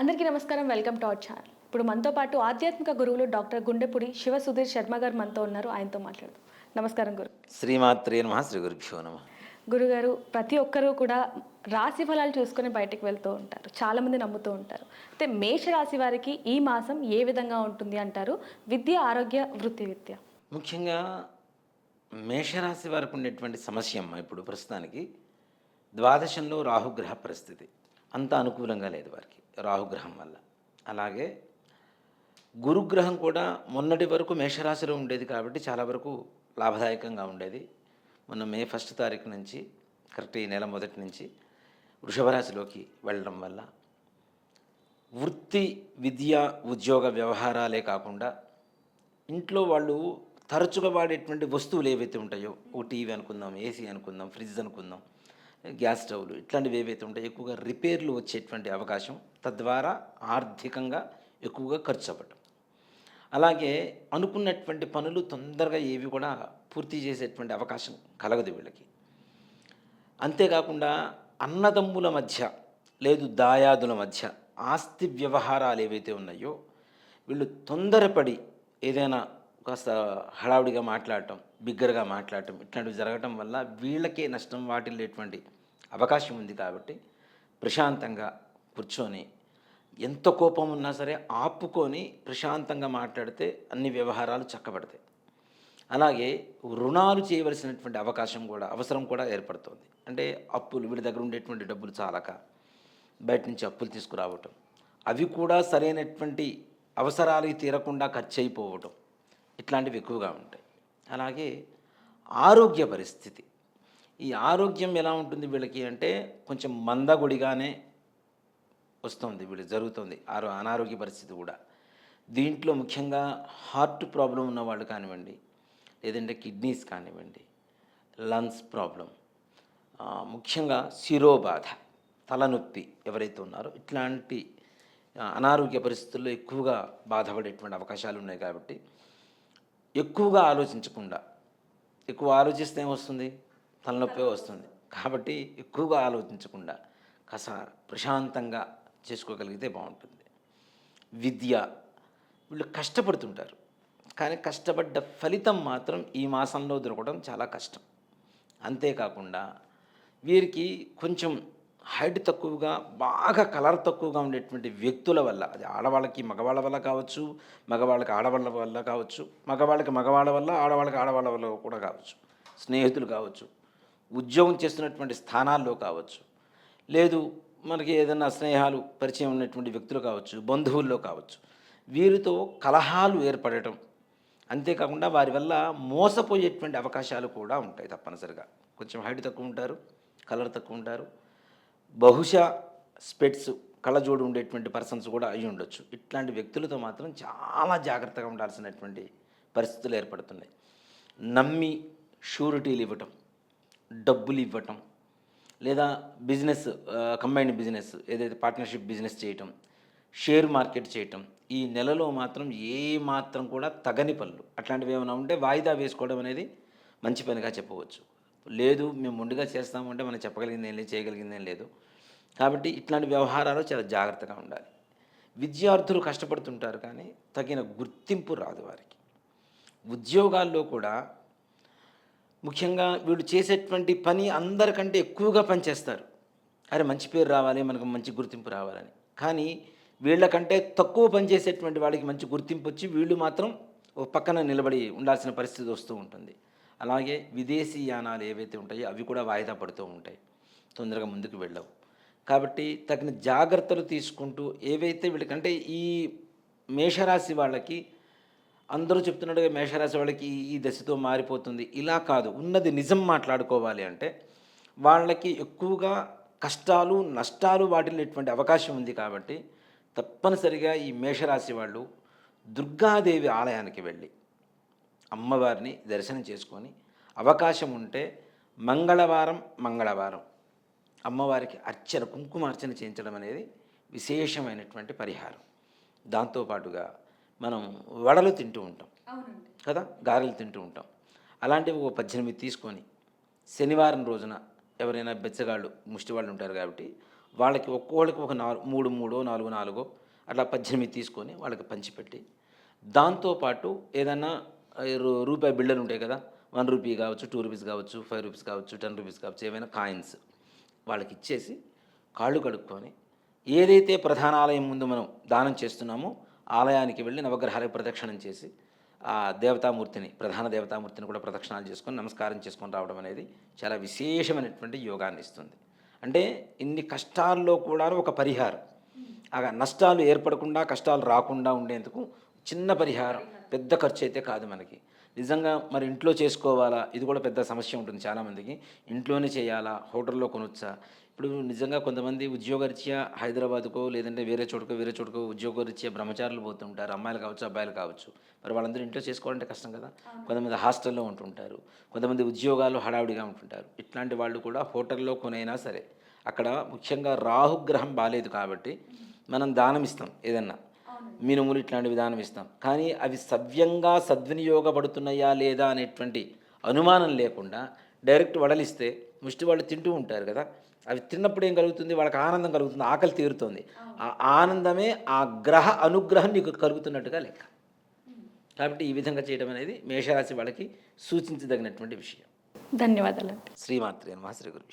అందరికీ నమస్కారం welcome to our channel. ఇప్పుడు మనతో పాటు ఆధ్యాత్మిక గురువులు డాక్టర్ గుండెపుడి శివ సుధీర్ శర్మ గారు మనతో ఉన్నారు. ఆయనతో మాట్లాడదాం. నమస్కారం గురు. శ్రీమాత్రే నమ శ్రీ గురుభ్యో నమ. గురుగారు ప్రతి ఒక్కరూ కూడా రాశి ఫలాలు చూసుకొని బయటకు వెళ్తూ ఉంటారు. చాలామంది నమ్ముతూ ఉంటారు. అయితే మేష రాశి వారికి ఈ మాసం ఏ విధంగా ఉంటుంది అంటారు? విద్య ఆరోగ్య వృత్తి విద్య. ముఖ్యంగా మేషరాశి వారికి ఉండేటువంటి సమస్య అమ్మ ఇప్పుడు ప్రస్తుతానికి. ద్వాదశంలో రాహుగ్రహ పరిస్థితి. అంత అనుకూలంగా లేదు వారికి. రాహుగ్రహం వల్ల. అలాగే గురుగ్రహం కూడా మొన్నటి వరకు మేషరాశిలో ఉండేది కాబట్టి చాలా వరకు లాభదాయకంగా ఉండేది. మొన్న మే ఫస్ట్ తారీఖు నుంచి కరెక్ట్ ఈ నెల మొదటి నుంచి వృషభరాశిలోకి వెళ్ళడం వల్ల వృత్తి విద్య ఉద్యోగ వ్యవహారాలే కాకుండా ఇంట్లో వాళ్ళు తరచుగా వాడేటువంటి వస్తువులు ఏవైతే ఉంటాయో ఓ టీవీ అనుకుందాం ఏసీ అనుకుందాం ఫ్రిడ్జ్ అనుకుందాం గ్యాస్ స్టవ్లు ఇట్లాంటివి ఏవైతే ఉంటాయో ఎక్కువగా రిపేర్లు వచ్చేటువంటి అవకాశం తద్వారా ఆర్థికంగా ఎక్కువగా ఖర్చు అవ్వటం. అలాగే అనుకున్నటువంటి పనులు తొందరగా ఏవి కూడా పూర్తి చేసేటువంటి అవకాశం కలగదు వీళ్ళకి. అంతేకాకుండా అన్నదమ్ముల మధ్య లేదు దాయాదుల మధ్య ఆస్తి వ్యవహారాలు ఏవైతే ఉన్నాయో వీళ్ళు తొందరపడి ఏదైనా కాస్త హడావుడిగా మాట్లాడటం బిగ్గరగా మాట్లాడటం ఇట్లాంటివి జరగటం వల్ల వీళ్ళకే నష్టం వాటిల్లేటువంటి అవకాశం ఉంది కాబట్టి ప్రశాంతంగా కూర్చొని ఎంత కోపం ఉన్నా సరే ఆపుకొని ప్రశాంతంగా మాట్లాడితే అన్ని వ్యవహారాలు చక్కబడతాయి. అలాగే రుణాలు చేయవలసినటువంటి అవకాశం కూడా అవసరం కూడా ఏర్పడుతుంది. అంటే అప్పులు వీడి దగ్గర ఉండేటువంటి డబ్బులు చాలక బయట నుంచి అప్పులు తీసుకురావటం. అవి కూడా సరైనటువంటి అవసరాలకి తీరకుండా ఖర్చు అయిపోవటం ఇట్లాంటివి ఎక్కువగా ఉంటాయి. అలాగే ఆరోగ్య పరిస్థితి. ఈ ఆరోగ్యం ఎలా ఉంటుంది వీళ్ళకి అంటే కొంచెం మందగుడిగానే వస్తుంది వీళ్ళు జరుగుతుంది. ఆరో అనారోగ్య పరిస్థితి కూడా. దీంట్లో ముఖ్యంగా హార్ట్ ప్రాబ్లం ఉన్న వాళ్ళు కానివ్వండి లేదంటే కిడ్నీస్ కానివ్వండి లంగ్స్ ప్రాబ్లం ముఖ్యంగా శిరోబాధ తలనొప్పి ఎవరైతే ఉన్నారో ఇట్లాంటి అనారోగ్య పరిస్థితుల్లో ఎక్కువగా బాధపడేటువంటి అవకాశాలు ఉన్నాయి కాబట్టి ఎక్కువగా ఆలోచించకుండా ఎక్కువ ఆలోచిస్తే ఏమొస్తుంది? తలనొప్పి వస్తుంది. కాబట్టి ఎక్కువగా ఆలోచించకుండా కాస్త ప్రశాంతంగా చేసుకోగలిగితే బాగుంటుంది. విద్య వీళ్ళు కష్టపడుతుంటారు. కానీ కష్టపడ్డ ఫలితం మాత్రం ఈ మాసంలో దొరకడం చాలా కష్టం. అంతేకాకుండా వీరికి కొంచెం హైట్ తక్కువగా బాగా కలర్ తక్కువగా ఉండేటువంటి వ్యక్తుల వల్ల అది ఆడవాళ్ళకి మగవాళ్ళ వల్ల కావచ్చు మగవాళ్ళకి ఆడవాళ్ళ వల్ల కావచ్చు మగవాళ్ళకి మగవాళ్ళ వల్ల ఆడవాళ్ళకి ఆడవాళ్ళ వల్ల కూడా కావచ్చు స్నేహితులు కావచ్చు ఉద్యోగం చేస్తున్నటువంటి స్థానాల్లో కావచ్చు లేదు మనకి ఏదైనా స్నేహాలు పరిచయం ఉన్నటువంటి వ్యక్తులు కావచ్చు బంధువుల్లో కావచ్చు వీరితో కలహాలు ఏర్పడటం అంతేకాకుండా వారి వల్ల మోసపోయేటువంటి అవకాశాలు కూడా ఉంటాయి తప్పనిసరిగా. కొంచెం హైట్ తక్కువ ఉంటారు కలర్ తక్కువ ఉంటారు బహుశా స్పెట్స్ కళ్ళజోడు ఉండేటువంటి పర్సన్స్ కూడా అయి ఉండొచ్చు. ఇట్లాంటి వ్యక్తులతో మాత్రం చాలా జాగ్రత్తగా ఉండాల్సినటువంటి పరిస్థితులు ఏర్పడుతున్నాయి. నమ్మి షూరిటీలు ఇవ్వటం డబ్బులు ఇవ్వటం లేదా బిజినెస్ కంబైన్డ్ బిజినెస్ ఏదైతే పార్ట్నర్షిప్ బిజినెస్ చేయటం షేర్ మార్కెట్ చేయటం ఈ నెలలో మాత్రం ఏ మాత్రం కూడా తగని పనులు. అట్లాంటివి ఏమైనా ఉంటే వాయిదా వేసుకోవడం అనేది మంచి పనిగా చెప్పవచ్చు. లేదు మేము ముందుగా చేస్తామంటే మనం చెప్పగలిగింది ఏం లేదు చేయగలిగింది ఏం లేదు. కాబట్టి ఇట్లాంటి వ్యవహారాలు చాలా జాగ్రత్తగా ఉండాలి. విద్యార్థులు కష్టపడుతుంటారు కానీ తగిన గుర్తింపు రాదు వారికి. ఉద్యోగాల్లో కూడా ముఖ్యంగా వీళ్ళు చేసేటువంటి పని అందరికంటే ఎక్కువగా పనిచేస్తారు. అరే మంచి పేరు రావాలి మనకు మంచి గుర్తింపు రావాలని. కానీ వీళ్ళకంటే తక్కువ పని చేసేటువంటి వాళ్ళకి మంచి గుర్తింపు వచ్చి వీళ్ళు మాత్రం ఒక పక్కన నిలబడి ఉండాల్సిన పరిస్థితి వస్తూ ఉంటుంది. అలాగే విదేశీ యానాలు ఏవైతే ఉంటాయో అవి కూడా వాయిదా పడుతూ ఉంటాయి. తొందరగా ముందుకు వెళ్ళవు. కాబట్టి తగిన జాగ్రత్తలు తీసుకుంటూ ఏవైతే వీళ్ళకంటే ఈ మేషరాశి వాళ్ళకి అందరూ చెప్తున్నట్టుగా మేషరాశి వాళ్ళకి ఈ- దశతో మారిపోతుంది. ఇలా కాదు ఉన్నది నిజం మాట్లాడుకోవాలి అంటే వాళ్ళకి ఎక్కువగా కష్టాలు నష్టాలు వాటిల్లేటువంటి అవకాశం ఉంది కాబట్టి తప్పనిసరిగా ఈ మేషరాశి వాళ్ళు దుర్గాదేవి ఆలయానికి వెళ్ళి అమ్మవారిని దర్శనం చేసుకొని అవకాశం ఉంటే మంగళవారం మంగళవారం అమ్మవారికి అర్చన కుంకుమార్చన చేయించడం అనేది విశేషమైనటువంటి పరిహారం. దాంతోపాటుగా మనం వడలు తింటూ ఉంటాం. కదా? గారెలు తింటూ ఉంటాం. అలాంటివి ఒక పద్దెనిమిది తీసుకొని శనివారం రోజున ఎవరైనా బెచ్చగాళ్ళు ముష్టి వాళ్ళు ఉంటారు కాబట్టి వాళ్ళకి ఒక్కొక్కరికి ఒక నాలుగు మూడు మూడో నాలుగు నాలుగో అట్లా పద్దెనిమిది తీసుకొని వాళ్ళకి పంచిపెట్టి దాంతోపాటు ఏదన్నా రూపాయి బిళ్ళలు ఉంటాయి కదా వన్ రూపీ కావచ్చు టూ రూపీస్ కావచ్చు ఫైవ్ రూపీస్ కావచ్చు టెన్ రూపీస్ కావచ్చు ఏమైనా కాయిన్స్ వాళ్ళకి ఇచ్చేసి కాళ్ళు కడుక్కొని ఏదైతే ప్రధాన ఆలయం ముందు మనం దానం చేస్తున్నామో ఆలయానికి వెళ్ళి నవగ్రహాలకు ప్రదక్షిణం చేసి ఆ దేవతామూర్తిని ప్రధాన దేవతామూర్తిని కూడా ప్రదక్షిణాలు చేసుకొని నమస్కారం చేసుకొని రావడం అనేది చాలా విశేషమైనటువంటి యోగాన్ని ఇస్తుంది. అంటే ఇన్ని కష్టాల్లో కూడా ఒక పరిహారం. ఆ నష్టాలు ఏర్పడకుండా కష్టాలు రాకుండా ఉండేందుకు చిన్న పరిహారం. పెద్ద ఖర్చు అయితే కాదు మనకి. నిజంగా మరి ఇంట్లో చేసుకోవాలా? ఇది కూడా పెద్ద సమస్య ఉంటుంది చాలామందికి. ఇంట్లోనే చేయాలా? హోటల్లో కొనొచ్చా? ఇప్పుడు నిజంగా కొంతమంది ఉద్యోగరీత్యా హైదరాబాద్కో లేదంటే వేరే చోటుకో వేరే చోటుకో ఉద్యోగరీత్యా బ్రహ్మచారులు పోతుంటారు. అమ్మాయిలు కావచ్చు అబ్బాయిలు కావచ్చు. మరి వాళ్ళందరూ ఇంట్లో చేసుకోవాలంటే కష్టం కదా? కొంతమంది హాస్టల్లో ఉంటుంటారు. కొంతమంది ఉద్యోగాలు హడావుడిగా ఉంటుంటారు. ఇట్లాంటి వాళ్ళు కూడా హోటల్లో కొనైనా సరే అక్కడ ముఖ్యంగా రాహుగ్రహం బాగాలేదు కాబట్టి మనం దానం ఇస్తాం ఏదన్నా. మినుములు ఇట్లాంటి విధానం ఇస్తాం. కానీ అవి సవ్యంగా సద్వినియోగపడుతున్నాయా లేదా అనేటువంటి అనుమానం లేకుండా డైరెక్ట్ వడలిస్తే ముష్టి వాళ్ళు తింటూ ఉంటారు కదా అవి తిన్నప్పుడు ఏం కలుగుతుంది? వాళ్ళకి ఆనందం కలుగుతుంది ఆకలి తీరుతుంది. ఆ ఆనందమే ఆ గ్రహ అనుగ్రహం నీకు కలుగుతున్నట్టుగా లెక్క. కాబట్టి ఈ విధంగా చేయడం అనేది మేషరాశి వాళ్ళకి సూచించదగినటువంటి విషయం. ధన్యవాదాలు శ్రీమాత్రి నమ. శ్రీ గురు